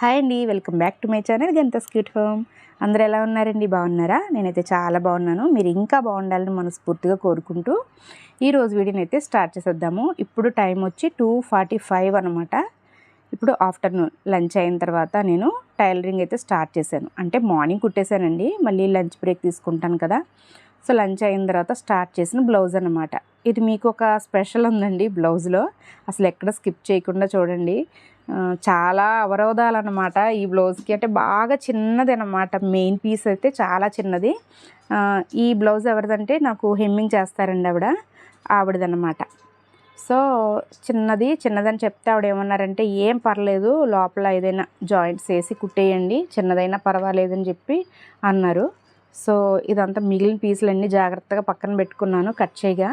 Hi అండి welcome back to my channel గంత స్క్యూట్ హోమ్. అందరు ఎలా ఉన్నారండి? బాగున్నారా? నేనైతే చాలా బాగున్నాను. మీరు ఇంకా బాగుండాలని మనస్ఫూర్తిగా కోరుకుంటూ ఈరోజు వీడియోని అయితే స్టార్ట్ చేసేద్దాము. ఇప్పుడు టైం వచ్చి టూ ఫార్టీ ఫైవ్ అనమాట ఇప్పుడు ఆఫ్టర్నూన్ లంచ్ అయిన తర్వాత నేను టైలరింగ్ అయితే స్టార్ట్ చేశాను. అంటే మార్నింగ్ కుట్టేశానండి. మళ్ళీ లంచ్ బ్రేక్ తీసుకుంటాను కదా. సో లంచ్ అయిన తర్వాత స్టార్ట్ చేసిన బ్లౌజ్ అనమాట ఇది మీకు ఒక స్పెషల్ ఉందండి బ్లౌజ్లో. అసలు ఎక్కడ స్కిప్ చేయకుండా చూడండి. చాలా అవరోధాలు అనమాట ఈ బ్లౌజ్కి అంటే బాగా చిన్నది అనమాట మెయిన్ పీస్ అయితే చాలా చిన్నది. ఈ బ్లౌజ్ ఎవరిదంటే నాకు హెమ్మింగ్ చేస్తారండి ఆవిడ. ఆవిడదన్నమాట. సో చిన్నది చిన్నదని చెప్తే ఆవిడ ఏమన్నారంటే ఏం పర్లేదు లోపల ఏదైనా జాయింట్స్ వేసి కుట్టేయండి చిన్నదైనా పర్వాలేదని చెప్పి అన్నారు. సో ఇదంతా మిగిలిన పీసులన్నీ జాగ్రత్తగా పక్కన పెట్టుకున్నాను కట్ చేయగా.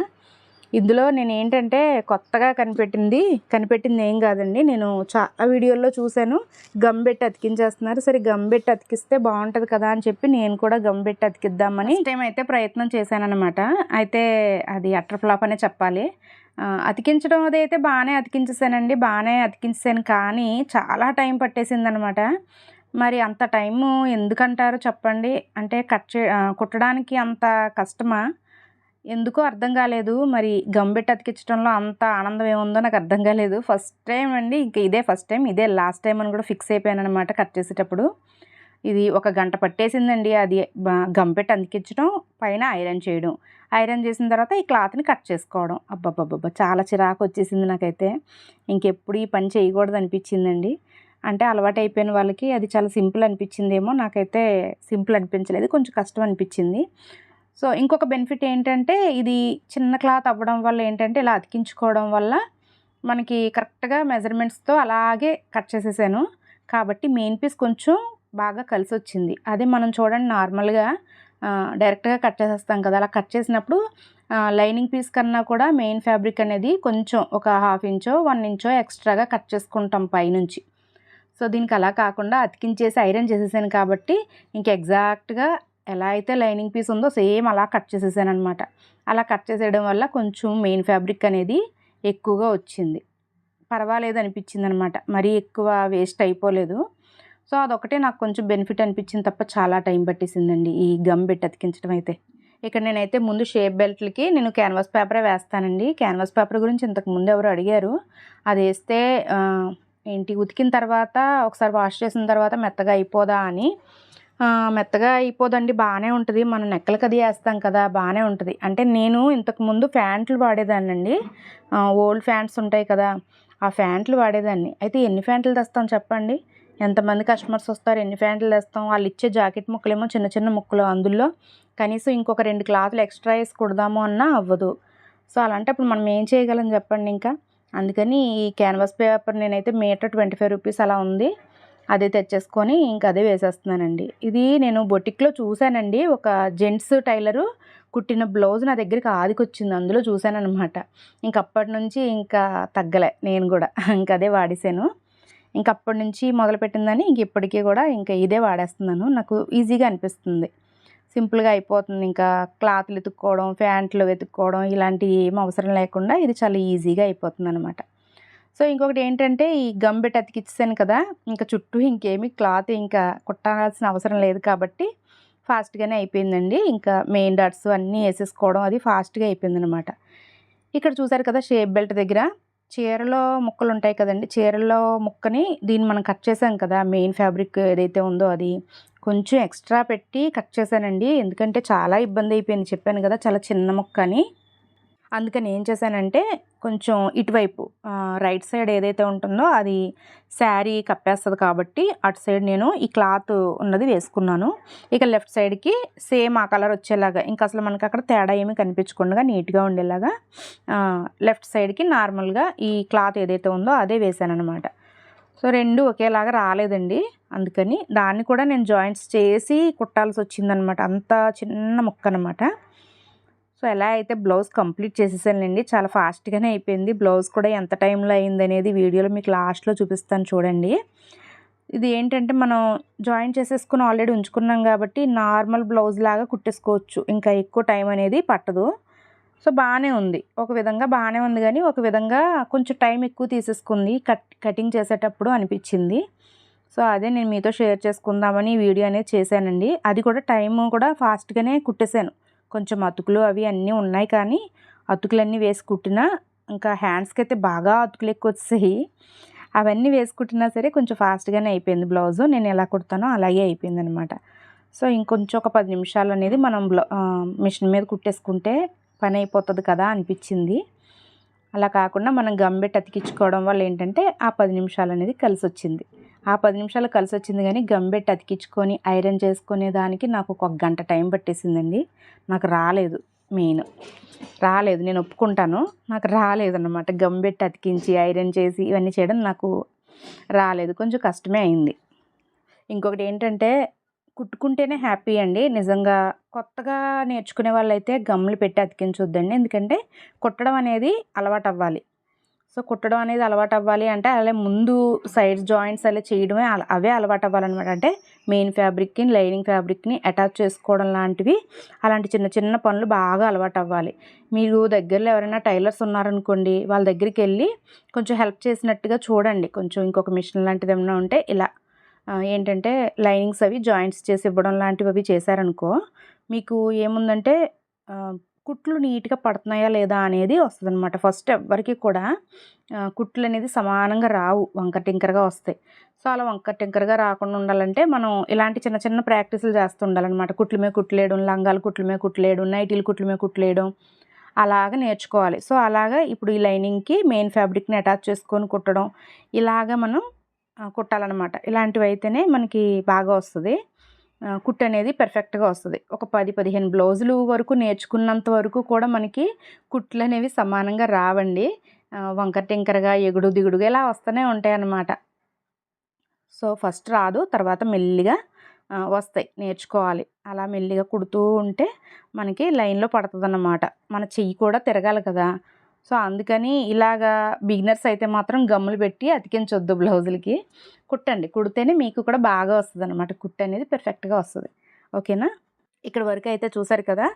ఇందులో నేను ఏంటంటే కొత్తగా కనిపెట్టింది కనిపెట్టింది ఏం కాదండి. నేను చాలా వీడియోల్లో చూశాను. గమ్ పెట్టి అతికించేస్తున్నారు. సరే గమ్ పెట్టి అతికిస్తే బాగుంటుంది కదా అని చెప్పి నేను కూడా గమ్ పెట్టి అతికిద్దామని టైం అయితే ప్రయత్నం చేశానన్నమాట. అయితే అది అట్టర్ ఫ్లాప్ అనే చెప్పాలి. అతికించడం అది అయితే బాగానే అతికించేసానండి. బాగానే అతికించాను కానీ చాలా టైం పట్టేసింది అనమాట మరి అంత టైము ఎందుకంటారు చెప్పండి? అంటే కట్ చే కుట్టడానికి అంత కష్టమా? ఎందుకో అర్థం కాలేదు. మరి గంబెట్టి అతికించడంలో అంత ఆనందం ఏముందో నాకు అర్థం కాలేదు. ఫస్ట్ టైం అండి ఇంకా ఇదే ఫస్ట్ టైం ఇదే లాస్ట్ టైం అని కూడా ఫిక్స్ అయిపోయాను అనమాట కట్ చేసేటప్పుడు. ఇది ఒక గంట పట్టేసిందండి అది. బ- గంపెట్టి అతికించడం పైన ఐరన్ చేయడం. ఐరన్ చేసిన తర్వాత ఈ క్లాత్ని కట్ చేసుకోవడం. అబ్బబ్బబ్బబ్బా చాలా చిరాకు వచ్చేసింది నాకైతే. ఇంకెప్పుడు ఈ పని చేయకూడదు అనిపించిందండి. అంటే అలవాటు అయిపోయిన వాళ్ళకి అది చాలా సింపుల్ అనిపించిందేమో. నాకైతే సింపుల్ అనిపించలేదు కొంచెం కష్టం అనిపించింది. సో ఇంకొక బెనిఫిట్ ఏంటంటే ఇది చిన్న క్లాత్ అవ్వడం వల్ల ఏంటంటే ఇలా అతికించుకోవడం వల్ల మనకి కరెక్ట్గా మెజర్మెంట్స్తో అలాగే కట్ చేసేసాను. కాబట్టి మెయిన్ పీస్ కొంచెం బాగా కలిసి వచ్చింది అదే మనం చూడండి నార్మల్గా డైరెక్ట్గా కట్ చేసేస్తాం కదా అలా కట్ చేసినప్పుడు లైనింగ్ పీస్ కన్నా కూడా మెయిన్ ఫ్యాబ్రిక్ అనేది కొంచెం ఒక హాఫ్ ఇంచో వన్ ఇంచో ఎక్స్ట్రాగా కట్ చేసుకుంటాం పైనుంచి. సో దీనికి అలా కాకుండా అతికించేసి ఐరన్ చేసేసాను కాబట్టి ఇంక ఎగ్జాక్ట్గా ఎలా అయితే లైనింగ్ పీస్ ఉందో సేమ్ అలా కట్ చేసేసాను అనమాట అలా కట్ చేసేయడం వల్ల కొంచెం మెయిన్ ఫ్యాబ్రిక్ అనేది ఎక్కువగా వచ్చింది. పర్వాలేదు అనిపించింది అనమాట మరీ ఎక్కువ వేస్ట్ అయిపోలేదు. సో అదొకటే నాకు కొంచెం బెనిఫిట్ అనిపించింది తప్ప చాలా టైం పట్టేసిందండి ఈ గమ్ పెట్టి అతికించడం అయితే. ఇక్కడ నేనైతే ముందు షేప్ బెల్ట్లకి నేను క్యాన్వాస్ పేపరే వేస్తానండి. క్యాన్వాస్ పేపర్ గురించి ఇంతకు ముందు ఎవరు అడిగారు. అది వేస్తే ఏంటి ఉతికిన తర్వాత ఒకసారి వాష్ చేసిన తర్వాత మెత్తగా అయిపోదా అని మెత్తగా అయిపోదండి బాగానే ఉంటుంది. మనం నెక్కలకి అది వేస్తాం కదా బాగానే ఉంటుంది. అంటే నేను ఇంతకు ముందు ఫ్యాంట్లు వాడేదాన్నండి. ఓల్డ్ ఫ్యాంట్స్ ఉంటాయి కదా ఆ ఫ్యాంట్లు వాడేదాన్ని. అయితే ఎన్ని ఫ్యాంట్లు తెస్తాం చెప్పండి? ఎంతమంది కస్టమర్స్ వస్తారు ఎన్ని ఫ్యాంట్లు తెస్తాం? వాళ్ళు ఇచ్చే జాకెట్ ముక్కలేమో చిన్న చిన్న ముక్కలు అందులో. కనీసం ఇంకొక రెండు క్లాతులు ఎక్స్ట్రా వేసి కుడదాము అన్నా అవ్వదు. సో అలాంటప్పుడు మనం ఏం చేయగలం చెప్పండి ఇంకా? అందుకని ఈ క్యాన్వాస్ పేపర్ నేనైతే మీటర్ ట్వంటీ ఫైవ్ రూపీస్ అలా ఉంది. అదే తెచ్చేసుకొని ఇంకా అదే వేసేస్తున్నానండి. ఇది నేను బొటిక్లో చూశానండి. ఒక జెంట్స్ టైలరు కుట్టిన బ్లౌజ్ నా దగ్గరికి ఆదికొచ్చింది. అందులో చూశానమాట ఇంక అప్పటి నుంచి ఇంకా తగ్గలే నేను కూడా. ఇంకా అదే వాడేసాను. ఇంక అప్పటి నుంచి మొదలుపెట్టిందని ఇంక ఇప్పటికీ కూడా ఇంకా ఇదే వాడేస్తున్నాను. నాకు ఈజీగా అనిపిస్తుంది. సింపుల్గా అయిపోతుంది. ఇంకా క్లాత్లు వెతుక్కోవడం ప్యాంట్లు వెతుక్కోవడం ఇలాంటివి ఏం అవసరం లేకుండా ఇది చాలా ఈజీగా అయిపోతుంది అనమాట సో ఇంకొకటి ఏంటంటే ఈ గమ్ పెట్టి అతికిచ్చాను కదా ఇంకా చుట్టూ ఇంకేమి క్లాత్ ఇంకా కుట్టాల్సిన అవసరం లేదు కాబట్టి ఫాస్ట్గానే అయిపోయిందండి. ఇంకా మెయిన్ డాట్స్ అన్నీ వేసేసుకోవడం అది ఫాస్ట్గా అయిపోయింది అనమాట ఇక్కడ చూసారు కదా షేప్ బెల్ట్ దగ్గర చీరలో ముక్కలు ఉంటాయి కదండి చీరలో ముక్కని దీన్ని మనం కట్ చేసాం కదా మెయిన్ ఫ్యాబ్రిక్ ఏదైతే ఉందో అది కొంచెం ఎక్స్ట్రా పెట్టి కట్ చేశానండి. ఎందుకంటే చాలా ఇబ్బంది అయిపోయింది చెప్పాను కదా చాలా చిన్న ముక్క అని. అందుకని ఏం చేశానంటే కొంచెం ఇటువైపు రైట్ సైడ్ ఏదైతే ఉంటుందో అది శారీ కప్పేస్తుంది కాబట్టి అటు సైడ్ నేను ఈ క్లాత్ ఉన్నది వేసుకున్నాను. ఇక లెఫ్ట్ సైడ్కి సేమ్ ఆ కలర్ వచ్చేలాగా ఇంకా అసలు మనకి అక్కడ తేడా ఏమీ కనిపించకుండా నీట్గా ఉండేలాగా లెఫ్ట్ సైడ్కి నార్మల్గా ఈ క్లాత్ ఏదైతే ఉందో అదే వేసాను అనమాట సో రెండు ఒకేలాగా రాలేదండి. అందుకని దాన్ని కూడా నేను జాయింట్స్ చేసి కుట్టాల్సి వచ్చిందనమాట అంత చిన్న ముక్క అనమాట సో ఎలా అయితే బ్లౌజ్ కంప్లీట్ చేసేసానండి చాలా ఫాస్ట్గానే అయిపోయింది. బ్లౌజ్ కూడా ఎంత టైంలో అయింది అనేది వీడియోలో మీకు లాస్ట్లో చూపిస్తాను చూడండి. ఇది ఏంటంటే మనం జాయిన్ చేసేసుకుని ఆల్రెడీ ఉంచుకున్నాం కాబట్టి నార్మల్ బ్లౌజ్ లాగా కుట్టేసుకోవచ్చు. ఇంకా ఎక్కువ టైం అనేది పట్టదు. సో బాగానే ఉంది. ఒక విధంగా బాగానే ఉంది కానీ ఒక విధంగా కొంచెం టైం ఎక్కువ తీసేసుకుంది. కట్ కటింగ్ చేసేటప్పుడు అనిపించింది. సో అదే నేను మీతో షేర్ చేసుకుందామని వీడియో అనేది చేశానండి. అది కూడా టైం కూడా ఫాస్ట్గానే కుట్టేశాను కొంచెం అతుకులు అవి అన్నీ ఉన్నాయి కానీ అతుకులన్నీ వేసి కుట్టినా ఇంకా హ్యాండ్స్కి అయితే బాగా అతుకులు ఎక్కువ వచ్చాయి అవన్నీ వేసుకుంటున్నా సరే కొంచెం ఫాస్ట్గానే అయిపోయింది బ్లౌజు. నేను ఎలా కుడతానో అలాగే అయిపోయింది అనమాట సో ఇంకొంచెం ఒక పది నిమిషాలు అనేది మనం మిషన్ మీద కుట్టేసుకుంటే పని అయిపోతుంది కదా అనిపించింది. అలా కాకుండా మనం గంబెట్టి అతికించుకోవడం వల్ల ఏంటంటే ఆ పది నిమిషాలు అనేది కలిసి వచ్చింది ఆ పది నిమిషాలు కలిసి వచ్చింది కానీ గంబెట్టి అతికించుకొని ఐరన్ చేసుకునే దానికి నాకు ఒక గంట టైం పట్టేసిందండి. నాకు రాలేదు మెయిన్. రాలేదు. నేను ఒప్పుకుంటాను. నాకు రాలేదు అనమాట గంబెట్టి అతికించి ఐరన్ చేసి ఇవన్నీ చేయడం నాకు రాలేదు. కొంచెం కష్టమే అయింది. ఇంకొకటి ఏంటంటే కుట్టుకుంటేనే హ్యాపీ అండి. నిజంగా కొత్తగా నేర్చుకునే వాళ్ళైతే గమ్ములు పెట్టి అతికించొద్దండి. ఎందుకంటే కుట్టడం అనేది అలవాటు అవ్వాలి సో కుట్టడం అనేది అలవాటు అవ్వాలి అంటే అలా ముందు సైడ్ జాయింట్స్ అలా చేయడమే అవే అలవాటు అవ్వాలన్నమాట అంటే మెయిన్ ఫ్యాబ్రిక్కి లైనింగ్ ఫ్యాబ్రిక్ని అటాచ్ చేసుకోవడం లాంటివి అలాంటి చిన్న చిన్న పనులు బాగా అలవాటు అవ్వాలి మీరు దగ్గరలో ఎవరైనా టైలర్స్ ఉన్నారనుకోండి వాళ్ళ దగ్గరికి వెళ్ళి కొంచెం హెల్ప్ చేసినట్టుగా చూడండి. కొంచెం ఇంకొక మిషన్ లాంటిది ఏమైనా ఉంటే ఇలా ఏంటంటే లైనింగ్స్ అవి జాయింట్స్ చేసి ఇవ్వడం లాంటివి అవి చేశారనుకో మీకు ఏముందంటే కుట్లు నీట్గా పడుతున్నాయా లేదా అనేది వస్తుంది అనమాట ఫస్ట్ ఎవరికి కూడా కుట్లు అనేది సమానంగా రావు. వంకర టింకరగా వస్తాయి. సో అలా వంకర టింకరగా రాకుండా ఉండాలంటే మనం ఇలాంటి చిన్న చిన్న ప్రాక్టీసులు చేస్తూ ఉండాలన్నమాట. కుట్లు మీద కుట్లేయడం లంగాలు కుట్లు మీద కుట్లేయడం నైటీలు కుట్లు మీద కుట్లేయడం అలాగ నేర్చుకోవాలి. సో అలాగా ఇప్పుడు ఈ లైనింగ్కి మెయిన్ ఫ్యాబ్రిక్ని అటాచ్ చేసుకొని కుట్టడం ఇలాగ మనం కుట్టాలన్నమాట. ఇలాంటివి అయితేనే మనకి బాగా వస్తుంది. కుట్ అనేది పెర్ఫెక్ట్గా వస్తుంది. ఒక పది పదిహేను బ్లౌజులు వరకు నేర్చుకున్నంత వరకు కూడా మనకి కుట్లు అనేవి సమానంగా రావండి. వంకర టింకరగా ఎగుడు దిగుడుగా ఇలా వస్తూనే ఉంటాయి అన్నమాట సో ఫస్ట్ రాదు తర్వాత మెల్లిగా వస్తాయి నేర్చుకోవాలి. అలా మెల్లిగా కుడుతూ ఉంటే మనకి లైన్లో పడుతుంది అన్నమాట మన చెయ్యి కూడా తిరగాలి కదా. సో అందుకని ఇలాగా బిగినర్స్ అయితే మాత్రం గమ్ములు పెట్టి అతికించొద్దు బ్లౌజులకి. కుట్టండి. కుడితేనే మీకు కూడా బాగా వస్తుంది అనమాట కుట్టు అనేది పెర్ఫెక్ట్గా వస్తుంది. ఓకేనా? ఇక్కడ వరకు అయితే చూసారు కదా?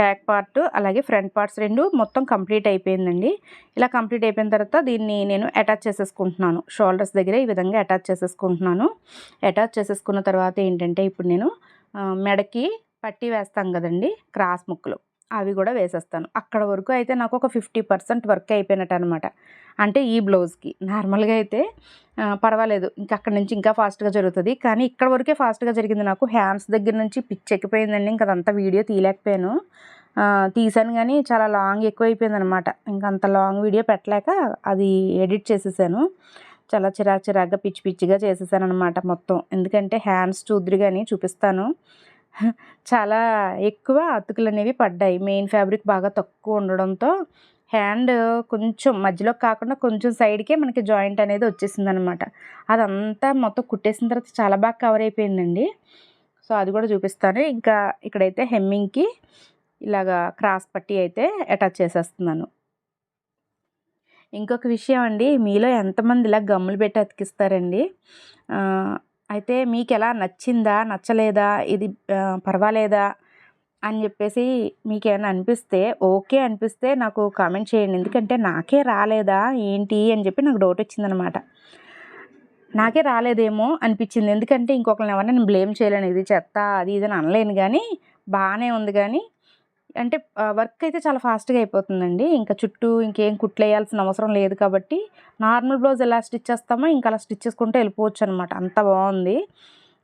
బ్యాక్ పార్ట్ అలాగే ఫ్రంట్ పార్ట్స్ రెండు మొత్తం కంప్లీట్ అయిపోయిందండి. ఇలా కంప్లీట్ అయిపోయిన తర్వాత దీన్ని నేను అటాచ్ చేసేసుకుంటున్నాను. షోల్డర్స్ దగ్గర ఈ విధంగా అటాచ్ చేసేసుకుంటున్నాను. అటాచ్ చేసేసుకున్న తర్వాత ఏంటంటే ఇప్పుడు నేను మెడకి పట్టి వేస్తాం కదండి క్రాస్ ముక్కలు. అవి కూడా వేసేస్తాను. అక్కడ వరకు అయితే నాకు ఒక ఫిఫ్టీ పర్సెంట్ వర్క్ అయిపోయినట్టు అనమాట అంటే ఈ బ్లౌజ్కి. నార్మల్గా అయితే పర్వాలేదు. ఇంకా అక్కడ నుంచి ఇంకా ఫాస్ట్గా జరుగుతుంది. కానీ ఇక్కడ వరకే ఫాస్ట్గా జరిగింది నాకు. హ్యాండ్స్ దగ్గర నుంచి పిచ్ ఎక్కిపోయిందండి. ఇంకా అదంతా వీడియో తీయలేకపోయాను. తీసాను కానీ చాలా లాంగ్ ఎక్కువైపోయింది అనమాట ఇంకా అంత లాంగ్ వీడియో పెట్టలేక అది ఎడిట్ చేసేసాను. చాలా చిరాకు చిరాగ్గా పిచ్చి పిచ్చిగా చేసేసాను అనమాట మొత్తం. ఎందుకంటే హ్యాండ్స్ చూద్దరు కానీ చూపిస్తాను. చాలా ఎక్కువ అతుకులు అనేవి పడ్డాయి. మెయిన్ ఫ్యాబ్రిక్ బాగా తక్కువ ఉండడంతో హ్యాండ్ కొంచెం మధ్యలో కాకుండా కొంచెం సైడ్కే మనకి జాయింట్ అనేది వచ్చేసింది అనమాట అదంతా మొత్తం కుట్టేసిన తర్వాత చాలా బాగా కవర్ అయిపోయిందండి. సో అది కూడా చూపిస్తాను. ఇంకా ఇక్కడైతే హెమ్మింగ్కి ఇలాగా క్రాస్ పట్టి అయితే అటాచ్ చేసేస్తున్నాను. ఇంకొక విషయం అండి మీలో ఎంతమంది ఇలా గమ్ములు పెట్టి అతికిస్తారండి? అయితే మీకు ఎలా నచ్చిందా నచ్చలేదా ఇది పర్వాలేదా అని చెప్పేసి మీకు ఏమైనా అనిపిస్తే ఓకే అనిపిస్తే నాకు కామెంట్ చేయండి. ఎందుకంటే నాకే రాలేదా ఏంటి అని చెప్పి నాకు డౌట్ వచ్చిందనమాట. నాకే రాలేదేమో అనిపించింది. ఎందుకంటే ఇంకొకరిని ఎవరైనా నేను బ్లేమ్ చేయలేను. ఇది చెత్త అది ఇది అని అనలేను కానీ బాగానే ఉంది కానీ అంటే వర్క్ అయితే చాలా ఫాస్ట్గా అయిపోతుందండి. ఇంకా చుట్టూ ఇంకేం కుట్లేయాల్సిన అవసరం లేదు కాబట్టి నార్మల్ బ్లౌజ్ ఎలా స్టిచ్ చేస్తామో ఇంకా అలా స్టిచ్ చేసుకుంటే వెళ్ళిపోవచ్చు అనమాట అంత బాగుంది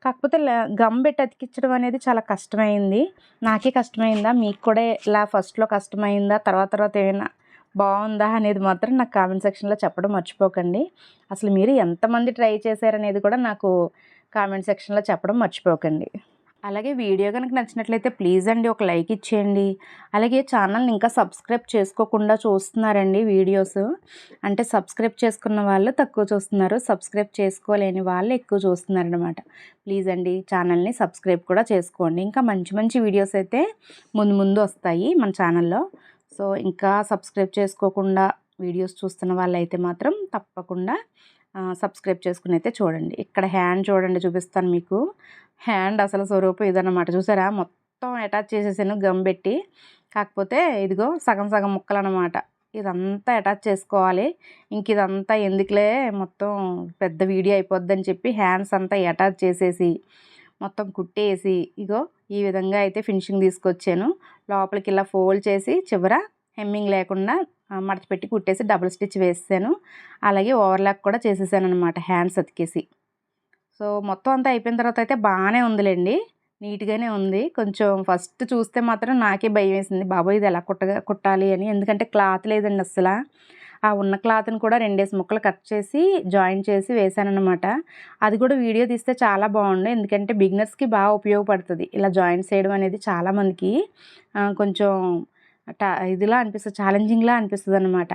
కాకపోతే గమ్ పెట్టి అతికించడం అనేది చాలా కష్టమైంది. నాకే కష్టమైందా? మీకు కూడా ఇలా ఫస్ట్లో కష్టమైందా? తర్వాత తర్వాత ఏమైనా బాగుందా అనేది మాత్రం నాకు కామెంట్ సెక్షన్లో చెప్పడం మర్చిపోకండి. అసలు మీరు ఎంతమంది ట్రై చేశారనేది కూడా నాకు కామెంట్ సెక్షన్లో చెప్పడం మర్చిపోకండి. అలాగే వీడియో కనుక నచ్చినట్లయితే ప్లీజ్ అండి ఒక లైక్ ఇచ్చేయండి. అలాగే ఛానల్ని ఇంకా సబ్స్క్రైబ్ చేసుకోకుండా చూస్తున్నారండి వీడియోస్. అంటే సబ్స్క్రైబ్ చేసుకున్న వాళ్ళు తక్కువ చూస్తున్నారు సబ్స్క్రైబ్ చేసుకోలేని వాళ్ళు ఎక్కువ చూస్తున్నారనమాట ప్లీజ్ అండి ఛానల్ని సబ్స్క్రైబ్ కూడా చేసుకోండి. ఇంకా మంచి మంచి వీడియోస్ అయితే ముందు ముందు వస్తాయి మన ఛానల్లో. సో ఇంకా సబ్స్క్రైబ్ చేసుకోకుండా వీడియోస్ చూస్తున్న వాళ్ళైతే మాత్రం తప్పకుండా సబ్స్క్రైబ్ చేసుకుని అయితే చూడండి. ఇక్కడ హ్యాండ్ చూడండి చూపిస్తాను మీకు. హ్యాండ్ అసలు స్వరూపం ఇదన్నమాట. చూసారా? మొత్తం అటాచ్ చేసేసాను గమ్ పెట్టి. కాకపోతే ఇదిగో సగం సగం ముక్కలు అనమాట ఇదంతా అటాచ్ చేసుకోవాలి. ఇంక ఇదంతా ఎందుకులే మొత్తం పెద్ద వీడియో అయిపోద్దని చెప్పి హ్యాండ్స్ అంతా అటాచ్ చేసేసి మొత్తం కుట్టేసి ఇగో ఈ విధంగా అయితే ఫినిషింగ్ తీసుకొచ్చాను. లోపలికి ఇలా ఫోల్డ్ చేసి చివర హెమ్మింగ్ లేకుండా మడతపెట్టి కుట్టేసి డబుల్ స్టిచ్ వేసాను అలాగే ఓవర్లాక్ కూడా చేసేసాను అనమాట హ్యాండ్స్ అతికేసి. సో మొత్తం అంతా అయిపోయిన తర్వాత అయితే బాగానే ఉందిలేండి. నీట్గానే ఉంది. కొంచెం ఫస్ట్ చూస్తే మాత్రం నాకే భయం వేసింది బాబోయ్ ఇది ఎలా కుట్టగా కుట్టాలి అని. ఎందుకంటే క్లాత్ లేదండి అసలు ఆ ఉన్న క్లాత్ని కూడా రెండేసి ముక్కలు కట్ చేసి జాయిన్ చేసి వేసానన్నమాట. అది కూడా వీడియో తీస్తే చాలా బాగుండు. ఎందుకంటే బిగినర్స్కి బాగా ఉపయోగపడుతుంది. ఇలా జాయిన్ చేయడం అనేది చాలామందికి కొంచెం ఇదిలా అనిపిస్తుంది ఛాలెంజింగ్లా అనిపిస్తుంది అనమాట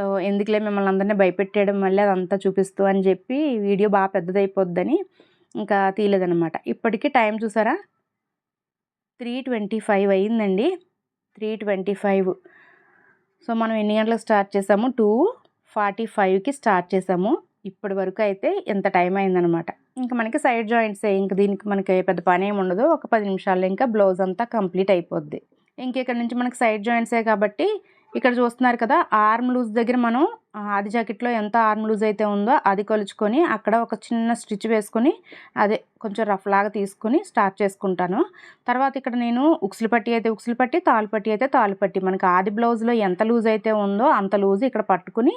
సో ఎందుకులే మిమ్మల్ని అందరినీ భయపెట్టేయడం మళ్ళీ అదంతా చూపిస్తూ అని చెప్పి వీడియో బాగా పెద్దదైపోద్దని ఇంకా తీయలేదనమాట ఇప్పటికీ టైం చూసారా? త్రీ ట్వంటీ ఫైవ్ అయ్యిందండి త్రీ ట్వంటీ ఫైవ్. సో మనం ఎన్ని గంటలకు స్టార్ట్ చేసాము? టూ ఫార్టీ ఫైవ్కి స్టార్ట్ చేసాము. ఇప్పటి వరకు అయితే ఎంత టైం అయిందనమాట ఇంకా మనకి సైడ్ జాయింట్స్ ఇంక దీనికి మనకి పెద్ద పని ఏమి ఉండదు. ఒక పది నిమిషాల్లో ఇంకా బ్లౌజ్ అంతా కంప్లీట్ అయిపోద్ది. ఇంక ఇక్కడ నుంచి మనకి సైడ్ జాయింట్సే కాబట్టి ఇక్కడ చూస్తున్నారు కదా ఆర్మ్ లూజ్ దగ్గర మనం ఆది జాకెట్లో ఎంత ఆర్మ్ లూజ్ అయితే ఉందో అది కొలుచుకొని అక్కడ ఒక చిన్న స్టిచ్ వేసుకొని అదే కొంచెం రఫ్ లాగా తీసుకొని స్టార్ట్ చేసుకుంటాను. తర్వాత ఇక్కడ నేను ఉక్సులు పట్టి అయితే ఉక్సులు పట్టి తాలు పట్టి అయితే తాలు పట్టి మనకి ఆది బ్లౌజ్లో ఎంత లూజ్ అయితే ఉందో అంత లూజ్ ఇక్కడ పట్టుకుని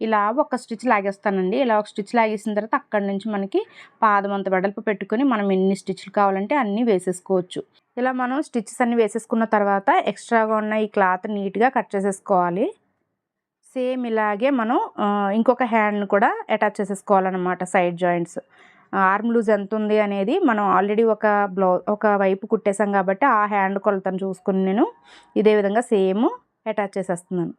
ఇలా ఒక స్టిచ్ లాగేస్తానండి. ఇలా ఒక స్టిచ్ లాగేసిన తర్వాత అక్కడి నుంచి మనకి పాదం అంత వెడల్పు పెట్టుకొని మనం ఎన్ని స్టిచ్లు కావాలంటే అన్నీ వేసేసుకోవచ్చు. ఇలా మనం స్టిచ్స్ అన్ని వేసేసుకున్న తర్వాత ఎక్స్ట్రాగా ఉన్న ఈ క్లాత్ నీట్గా కట్ చేసేసుకోవాలి. సేమ్ ఇలాగే మనం ఇంకొక హ్యాండ్ని కూడా అటాచ్ చేసేసుకోవాలన్నమాట సైడ్ జాయింట్స్. ఆర్మ్ లూజ్ ఎంత ఉంది అనేది మనం ఆల్రెడీ ఒక బ్లౌ ఒక వైపు కుట్టేసాం కాబట్టి ఆ హ్యాండ్ కొలతను చూసుకుని నేను ఇదే విధంగా సేమ్ అటాచ్ చేసేస్తున్నాను.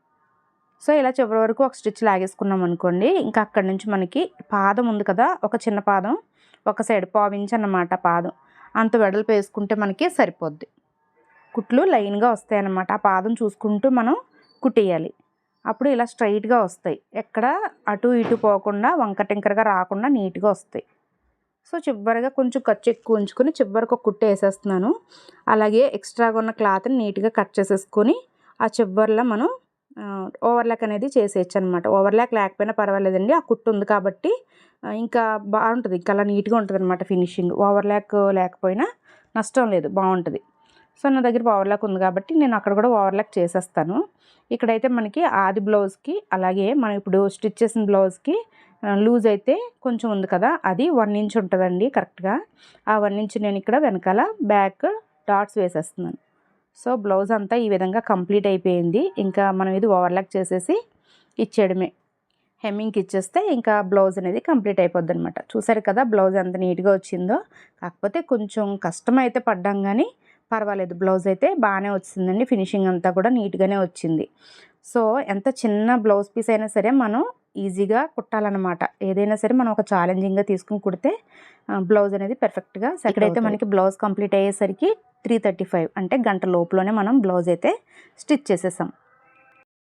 సో ఇలా చివరి వరకు ఒక స్టిచ్ లాగేసుకున్నాం అనుకోండి ఇంకా అక్కడి నుంచి మనకి పాదం ఉంది కదా ఒక చిన్న పాదం ఒక సైడ్ పావించి అన్నమాట పాదం. అంత వెడల్పు వేసుకుంటే మనకి సరిపోద్ది. కుట్లు లైన్గా వస్తాయి అన్నమాట ఆ పాదం చూసుకుంటూ మనం కుట్టేయాలి. అప్పుడు ఇలా స్ట్రైట్గా వస్తాయి. ఎక్కడ అటు ఇటు పోకుండా వంకటింకరగా రాకుండా నీట్గా వస్తాయి. సో చివరిగా కొంచెం ఖర్చు ఎక్కువ ఉంచుకొని చివరికి ఒక కుట్టు వేసేస్తున్నాను. అలాగే ఎక్స్ట్రాగా ఉన్న క్లాత్ని నీట్గా కట్ చేసేసుకొని ఆ చివరిలో మనం ఓవర్లాక్ అనేది చేసేయచ్చు అనమాట ఓవర్లాక్ లేకపోయినా పర్వాలేదండి. ఆ కుట్టు ఉంది కాబట్టి ఇంకా బాగుంటుంది. ఇంకా అలా నీట్గా ఉంటుంది అనమాట ఫినిషింగ్. ఓవర్లాక్ లేకపోయినా నష్టం లేదు. బాగుంటుంది. సో నా దగ్గర ఓవర్లాక్ ఉంది కాబట్టి నేను అక్కడ కూడా ఓవర్లాక్ చేసేస్తాను. ఇక్కడైతే మనకి ఆది బ్లౌజ్కి అలాగే మనం ఇప్పుడు స్టిచ్ చేసిన బ్లౌజ్కి లూజ్ అయితే కొంచెం ఉంది కదా అది వన్ ఇంచ్ ఉంటుందండి కరెక్ట్గా ఆ వన్ ఇంచ్ నేను ఇక్కడ వెనకాల బ్యాక్ డాట్స్ వేసేస్తున్నాను. సో బ్లౌజ్ అంతా ఈ విధంగా కంప్లీట్ అయిపోయింది. ఇంకా మనం ఇది ఓవర్లాక్ చేసేసి ఇచ్చేయడమే. హెమ్మింగ్కి ఇచ్చేస్తే ఇంకా బ్లౌజ్ అనేది కంప్లీట్ అయిపోద్ది అనమాట చూసారు కదా బ్లౌజ్ ఎంత నీట్గా వచ్చిందో. కాకపోతే కొంచెం కష్టం అయితే పడ్డాం కానీ పర్వాలేదు బ్లౌజ్ అయితే బాగానే వచ్చిందండి. ఫినిషింగ్ అంతా కూడా నీట్గానే వచ్చింది. సో ఎంత చిన్న బ్లౌజ్ పీస్ అయినా సరే మనం ఈజీగా కుట్టాలన్నమాట. ఏదైనా సరే మనం ఒక ఛాలెంజింగ్గా తీసుకుని కుడితే బ్లౌజ్ అనేది పర్ఫెక్ట్గా ఇక్కడైతే మనకి బ్లౌజ్ కంప్లీట్ అయ్యేసరికి త్రీ థర్టీ ఫైవ్ అంటే గంట లోపులోనే మనం బ్లౌజ్ అయితే స్టిచ్ చేసేసాం